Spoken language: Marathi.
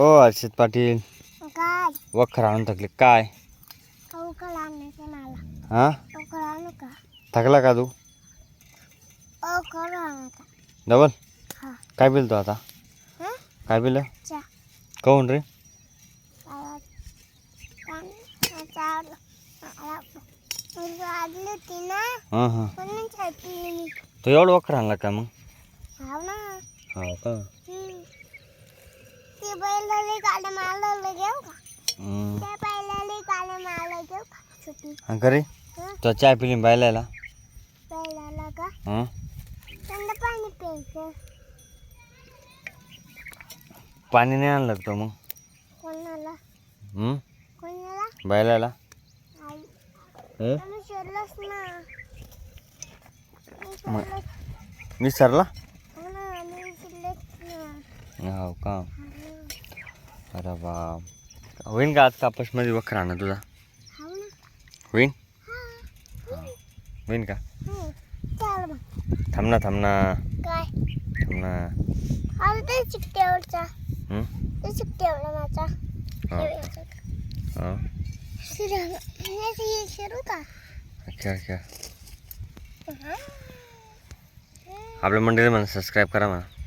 ओ हर्षित पाटील. काय? वखर आणून थकले काय? अवकाळ आणायचं मला. हा? अवकाळ आणू का? थकला का तू? अवकाळ डबल? हा. काय बिल तू आता? हं? काय बिल चा. काहून रे? वाजली होती ना? हां हां. म्हणून छापली मी तो एवढं वखर आणला का मग? हाव ना. हो का. ते बैलाले काले मारलं घेऊ का हम्म. त्या बैलाले काले मारलं घेऊ का सुटी का रे हं? तो चहा पिली बैलाला का? हां? थंड पाणी प्यायचं. पाणी नाही आणलं का तो मग? कोणाला? कोणाला? आई. हं? आम्ही शोधलंच ना. मी मग- शोधलंच विसरला? हो ना शोधलंच ना. हो का? ना. अरे बाप होईन का आज कापसमध्ये वखर आणा तुझा? ना. होईन? हा होईन का? हं. थांब ना थांब ना. थांब ना. चिकट्यावरचा हं? ते चिकट्यावर माझा. हा. हा. शिरू का? अच्छा अच्छा आपल्या मंडळी म्हणा सबस्क्राईब करा म्हणा.